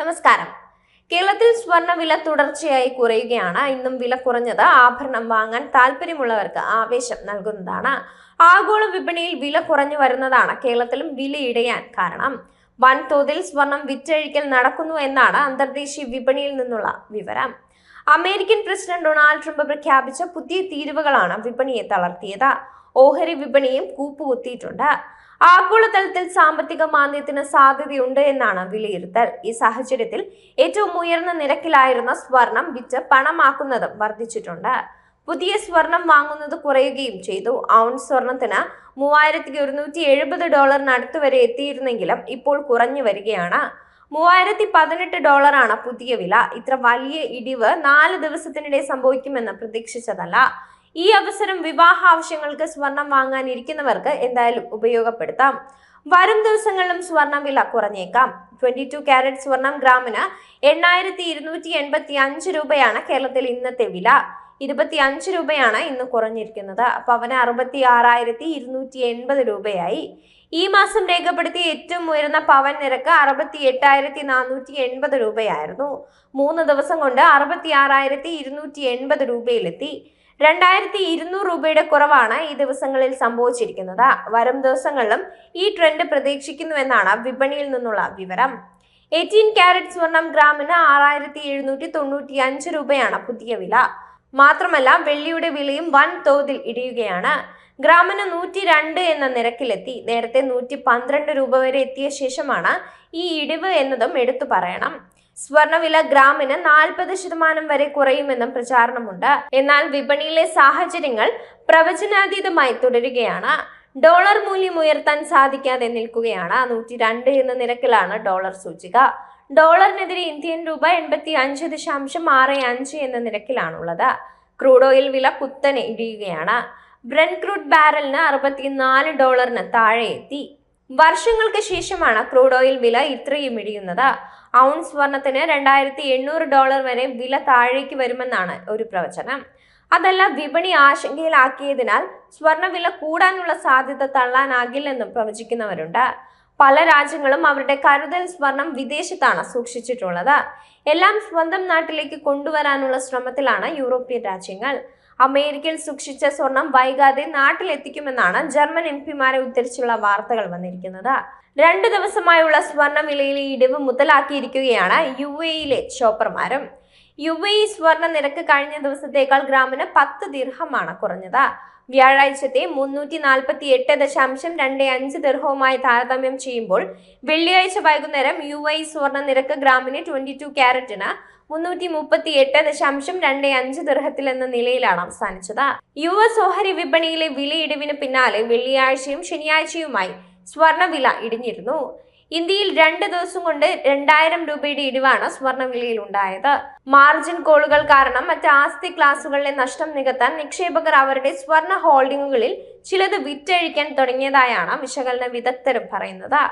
നമസ്കാരം. കേരളത്തിൽ സ്വർണ വില തുടർച്ചയായി കുറയുകയാണ്. ഇന്നും വില കുറഞ്ഞത് ആഭരണം വാങ്ങാൻ താല്പര്യമുള്ളവർക്ക് ആവേശം നൽകുന്നതാണ്. ആഗോള വിപണിയിൽ വില കുറഞ്ഞു വരുന്നതാണ് കേരളത്തിലും വിലയിടയാൻ കാരണം. വൻതോതിൽ സ്വർണം വിറ്റഴിക്കൽ നടക്കുന്നു എന്നാണ് അന്തർദേശീയ വിപണിയിൽ നിന്നുള്ള വിവരം. അമേരിക്കൻ പ്രസിഡന്റ് ഡൊണാൾഡ് ട്രംപ് പ്രഖ്യാപിച്ച പുതിയ തീരുവകളാണ് വിപണിയെ തളർത്തിയത്. ഓഹരി വിപണിയും കൂപ്പുകുത്തിയിട്ടുണ്ട്. ആഗോളതലത്തിൽ സാമ്പത്തിക മാന്ദ്യത്തിന് സാധ്യതയുണ്ട് എന്നാണ് വിലയിരുത്തൽ. ഈ സാഹചര്യത്തിൽ ഏറ്റവും ഉയർന്ന നിരക്കിലായിരുന്ന സ്വർണം വിറ്റ് പണമാക്കുന്നതും വർദ്ധിച്ചിട്ടുണ്ട്. പുതിയ സ്വർണം വാങ്ങുന്നത് കുറയുകയും ചെയ്തു. ഔൺസ് സ്വർണത്തിന് മൂവായിരത്തി ഒരുന്നൂറ്റി എഴുപത് ഡോളറിനടുത്ത് വരെ എത്തിയിരുന്നെങ്കിലും ഇപ്പോൾ കുറഞ്ഞു വരികയാണ്. മൂവായിരത്തി പതിനെട്ട് ഡോളറാണ് പുതിയ വില. ഇത്ര വലിയ ഇടിവ് നാല് ദിവസത്തിനിടെ സംഭവിക്കുമെന്ന് പ്രതീക്ഷിച്ചതല്ല. ഈ അവസരം വിവാഹ ആവശ്യങ്ങൾക്ക് സ്വർണം വാങ്ങാനിരിക്കുന്നവർക്ക് എന്തായാലും ഉപയോഗപ്പെടുത്താം. വരും ദിവസങ്ങളിലും സ്വർണ വില കുറഞ്ഞേക്കാം. ട്വന്റി ടു ക്യാരറ്റ് സ്വർണം ഗ്രാമിന് എണ്ണായിരത്തി ഇരുന്നൂറ്റി എൺപത്തി അഞ്ച് രൂപയാണ് കേരളത്തിൽ ഇന്നത്തെ വില. ഇരുപത്തി അഞ്ച് രൂപയാണ് ഇന്ന് കുറഞ്ഞിരിക്കുന്നത്. പവന് അറുപത്തി ആറായിരത്തി ഇരുന്നൂറ്റി എൺപത് രൂപയായി. ഈ മാസം രേഖപ്പെടുത്തിയ ഏറ്റവും ഉയർന്ന പവൻ നിരക്ക് അറുപത്തി എട്ടായിരത്തി നാനൂറ്റി എൺപത് രൂപയായിരുന്നു. മൂന്ന് ദിവസം കൊണ്ട് അറുപത്തി ആറായിരത്തി ഇരുന്നൂറ്റി എൺപത് രൂപയിലെത്തി. രണ്ടായിരത്തി ഇരുന്നൂറ് രൂപയുടെ കുറവാണ് ഈ ദിവസങ്ങളിൽ സംഭവിച്ചിരിക്കുന്നത്. വരും ദിവസങ്ങളിലും ഈ ട്രെൻഡ് പ്രതീക്ഷിക്കുന്നുവെന്നാണ് വിപണിയിൽ നിന്നുള്ള വിവരം. എയ്റ്റീൻ ക്യാരറ്റ് സ്വർണം ഗ്രാമിന് ആറായിരത്തി എഴുന്നൂറ്റി തൊണ്ണൂറ്റി അഞ്ച് രൂപയാണ് പുതിയ വില. മാത്രമല്ല വെള്ളിയുടെ വിലയും വൻ തോതിൽ ഇടിയുകയാണ്. ഗ്രാമിന് നൂറ്റി രണ്ട് എന്ന നിരക്കിലെത്തി. നേരത്തെ നൂറ്റി പന്ത്രണ്ട് രൂപ വരെ എത്തിയ ശേഷമാണ് ഈ ഇടിവ് എന്നതും എടുത്തു പറയണം. സ്വർണവില ഗ്രാമിന് നാൽപ്പത് ശതമാനം വരെ കുറയുമെന്നും പ്രചാരണമുണ്ട്. എന്നാൽ വിപണിയിലെ സാഹചര്യങ്ങൾ പ്രവചനാതീതമായി തുടരുകയാണ്. ഡോളർ മൂല്യം ഉയർത്താൻ സാധിക്കാതെ നിൽക്കുകയാണ്. നൂറ്റി രണ്ട് എന്ന നിരക്കിലാണ് ഡോളർ സൂചിക. ഡോളറിനെതിരെ ഇന്ത്യൻ രൂപ എൺപത്തി അഞ്ച് ദശാംശം ആറ് അഞ്ച് എന്ന നിരക്കിലാണുള്ളത്. ക്രൂഡ് ഓയിൽ വില കുത്തനെ ഇടിയുകയാണ്. ബ്രൻ ക്രൂഡ് ബാരലിന് അറുപത്തിനാല് ഡോളറിന് താഴെ എത്തി വർഷങ്ങൾക്ക് ശേഷമാണ് ക്രൂഡ് ഓയിൽ വില ഇത്രയും ഇടിയുന്നത്. ഔൺസ് സ്വർണത്തിന് രണ്ടായിരത്തി എണ്ണൂറ് ഡോളർ വരെ വില താഴേക്ക് വരുമെന്നാണ് ഒരു പ്രവചനം. അതല്ല വിപണി ആശങ്കയിലാക്കിയതിനാൽ സ്വർണവില കൂടാനുള്ള സാധ്യത തള്ളാനാകില്ലെന്നും പ്രവചിക്കുന്നവരുണ്ട്. പല രാജ്യങ്ങളും അവരുടെ കരുതൽ സ്വർണം വിദേശത്താണ് സൂക്ഷിച്ചിട്ടുള്ളത്. എല്ലാം സ്വന്തം നാട്ടിലേക്ക് കൊണ്ടുവരാനുള്ള ശ്രമത്തിലാണ് യൂറോപ്യൻ രാജ്യങ്ങൾ. അമേരിക്കയിൽ സൂക്ഷിച്ച സ്വർണം വൈകാതെ നാട്ടിലെത്തിക്കുമെന്നാണ് ജർമ്മൻ എം പിമാരെ ഉദ്ധരിച്ചുള്ള വാർത്തകൾ വന്നിരിക്കുന്നത്. രണ്ടു ദിവസമായുള്ള സ്വർണ വിലയിലെ ഇടിവ് മുതലാക്കിയിരിക്കുകയാണ് യു എയിലെ ഷോപ്പർമാരും. യു എ സ്വർണ നിരക്ക് കഴിഞ്ഞ ദിവസത്തേക്കാൾ ഗ്രാമിന് പത്ത് ദീർഘമാണ് കുറഞ്ഞത്. വ്യാഴാഴ്ചത്തെ മുന്നൂറ്റി നാൽപ്പത്തി എട്ട് ദശാംശം രണ്ട് അഞ്ച് ദീർഘവുമായി താരതമ്യം ചെയ്യുമ്പോൾ വെള്ളിയാഴ്ച വൈകുന്നേരം യു ഐ സ്വർണ നിരക്ക് ഗ്രാമിന് ട്വന്റി ടു ക്യാരറ്റിന് മുന്നൂറ്റി മുപ്പത്തി എട്ട് ദശാംശം രണ്ട് അഞ്ച് ദീർഘത്തിൽ എന്ന നിലയിലാണ് അവസാനിച്ചത്. യു എസ് ഓഹരി വിപണിയിലെ വിലയിടിവിന് പിന്നാലെ വെള്ളിയാഴ്ചയും ശനിയാഴ്ചയുമായി സ്വർണവില ഇടിഞ്ഞിരുന്നു. ഇന്ത്യയിൽ രണ്ട് ദിവസം കൊണ്ട് രണ്ടായിരം രൂപയുടെ ഇടിവാണ് സ്വർണവിലയിൽ ഉണ്ടായത് മാർജിൻ കോളുകൾ കാരണം മറ്റ് ആസ്തി ക്ലാസുകളിലെ നഷ്ടം നികത്താൻ നിക്ഷേപകർ അവരുടെ സ്വർണ ഹോൾഡിംഗുകളിൽ ചിലത് വിറ്റഴിക്കാൻ തുടങ്ങിയതായാണ് വിശകലന വിദഗ്ധരും പറയുന്നത്.